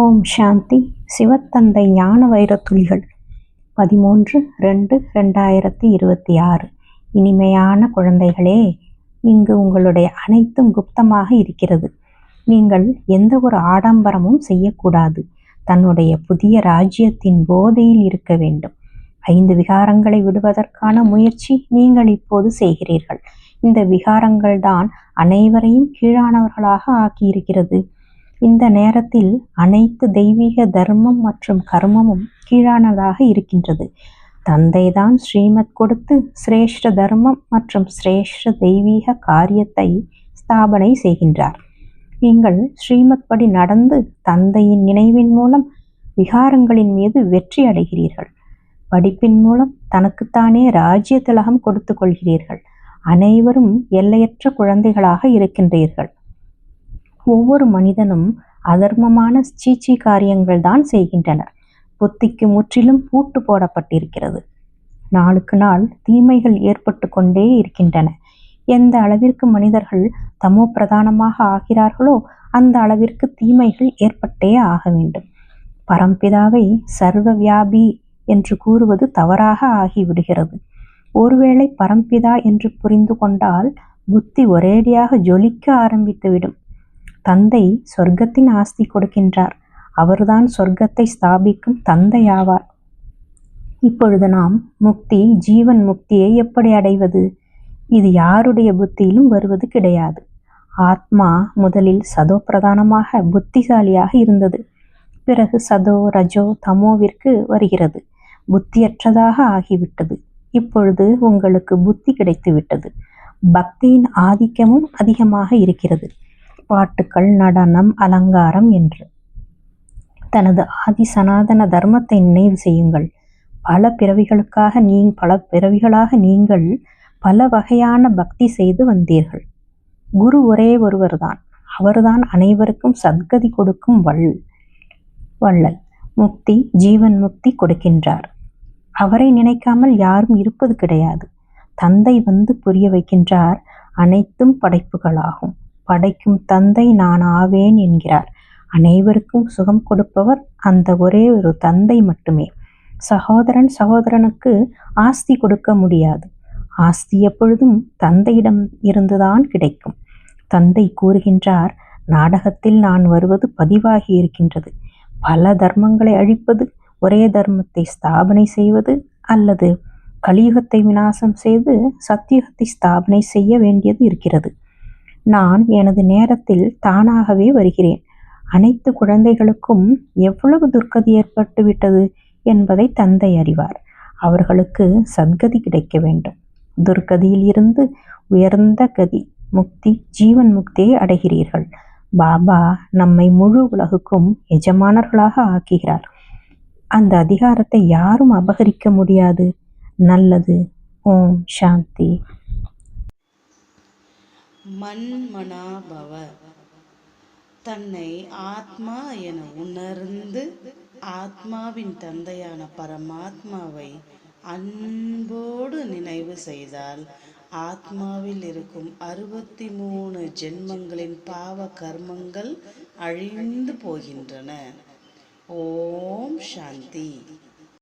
ஓம் சாந்தி. சிவத்தந்தை ஞான வைரத்துளிகள். பதிமூன்று ரெண்டு ரெண்டாயிரத்தி இருபத்தி ஆறு. இனிமையான குழந்தைகளே இங்கு உங்களுடைய அனைத்தும் குப்தமாக இருக்கிறது. நீங்கள் எந்த ஒரு ஆடம்பரமும் செய்யக்கூடாது. தன்னுடைய புதிய ராஜ்யத்தின் போதையில் இருக்க வேண்டும். ஐந்து விகாரங்களை விடுவதற்கான முயற்சி நீங்கள் இப்போது செய்கிறீர்கள். இந்த விகாரங்கள் தான் அனைவரையும் கீழானவர்களாக ஆக்கியிருக்கிறது. இந்த நேரத்தில் அனைத்து தெய்வீக தர்மம் மற்றும் கர்மமும் கீழானதாக இருக்கின்றது. தந்தைதான் ஸ்ரீமத் கொடுத்து சிரேஷ்ட தர்மம் மற்றும் சிரேஷ்ட தெய்வீக காரியத்தை ஸ்தாபனை செய்கின்றார். நீங்கள் ஸ்ரீமத் படி நடந்து தந்தையின் நினைவின் மூலம் விகாரங்களின் மீது வெற்றி அடைகிறீர்கள். படிப்பின் மூலம் தனக்குத்தானே ராஜ்ய திலகம் கொடுத்து கொள்கிறீர்கள். அனைவரும் எல்லையற்ற குழந்தைகளாக இருக்கின்றீர்கள். ஒவ்வொரு மனிதனும் அதர்மமான சீச்சி காரியங்கள் தான் செய்கின்றனர். புத்திக்கு முற்றிலும் பூட்டு போடப்பட்டிருக்கிறது. நாளுக்கு நாள் தீமைகள் ஏற்பட்டு கொண்டே இருக்கின்றன. எந்த அளவிற்கு மனிதர்கள் தமோ பிரதானமாக ஆகிறார்களோ அந்த அளவிற்கு தீமைகள் ஏற்பட்டே ஆக வேண்டும். பரம்பிதாவை சர்வ வியாபி என்று கூறுவது தவறாக ஆகிவிடுகிறது. ஒருவேளை பரம்பிதா என்று புரிந்து கொண்டால் புத்தி ஒரேடியாக ஜொலிக்க ஆரம்பித்துவிடும். தந்தை சொர்க்கத்தின் ஆஸ்தி கொடுக்கின்றார். அவர்தான் சொர்க்கத்தை ஸ்தாபிக்கும் தந்தை ஆவார் இப்பொழுது நாம் முக்தி ஜீவன் முக்தியை எப்படி அடைவது? இது யாருடைய புத்தியிலும் வருவது கிடையாது. ஆத்மா முதலில் சதோ பிரதானமாக புத்திசாலியாக இருந்தது. பிறகு சதோ ரஜோ தமோவிற்கு வருகிறது. புத்தியற்றதாக ஆகிவிட்டது. இப்பொழுது உங்களுக்கு புத்தி கிடைத்துவிட்டது. பக்தியின் ஆதிக்கமும் அதிகமாக இருக்கிறது. பாட்டுக்கள் நடனம் அலங்காரம் என்று. தனது ஆதி சனாதன தர்மத்தை நினைவு செய்யுங்கள். பல பிறவிகளுக்காக நீ பல பிறவிகளாக நீங்கள் பல வகையான பக்தி செய்து வந்தீர்கள். குரு ஒரே ஒருவர்தான். அவர்தான் அனைவருக்கும் சத்கதி கொடுக்கும் வள் வள்ளல் முக்தி ஜீவன் முக்தி கொடுக்கின்றார். அவரை நினைக்காமல் யாரும் இருப்பது கிடையாது. தந்தை வந்து புரிய வைக்கின்றார். அனைத்தும் படைப்புகளாகும். படைக்கும் தந்தை நான் ஆவேன் என்கிறார். அனைவருக்கும் சுகம் கொடுப்பவர் அந்த ஒரே ஒரு தந்தை மட்டுமே. சகோதரன் சகோதரனுக்கு ஆஸ்தி கொடுக்க முடியாது. ஆஸ்தி எப்பொழுதும் தந்தையிடம் இருந்துதான் கிடைக்கும். தந்தை கூறுகின்றார் நாடகத்தில் நான் வருவது பதிவாகி இருக்கின்றது. பல தர்மங்களை அழிப்பது ஒரே தர்மத்தை ஸ்தாபனை செய்வது அல்லது கலியுகத்தை விநாசம் செய்து சத்தியுகத்தை ஸ்தாபனை செய்ய வேண்டியது இருக்கிறது. நான் எனது நேரத்தில் தானாகவே வருகிறேன். அனைத்து குழந்தைகளுக்கும் எவ்வளவு துர்க்கதி ஏற்பட்டு விட்டது என்பதை தந்தை அறிவார். அவர்களுக்கு சத்கதி கிடைக்க வேண்டும். துர்க்கதியில் இருந்து உயர்ந்த கதி முக்தி ஜீவன் முக்தியை அடைகிறீர்கள். பாபா நம்மை முழு உலகுக்கும் எஜமானர்களாக ஆக்குகிறார். அந்த அதிகாரத்தை யாரும் அபகரிக்க முடியாது. நல்லது. ஓம் சாந்தி. மன்மனாபவ. தன்னை ஆத்மா என உணர்ந்து ஆத்மாவின் தந்தையான பரமாத்மாவை அன்போடு நினைவு செய்தால் ஆத்மாவில் இருக்கும் அறுபத்தி மூணு ஜென்மங்களின் பாவ கர்மங்கள் அழிந்து போகின்றன. ஓம் சாந்தி.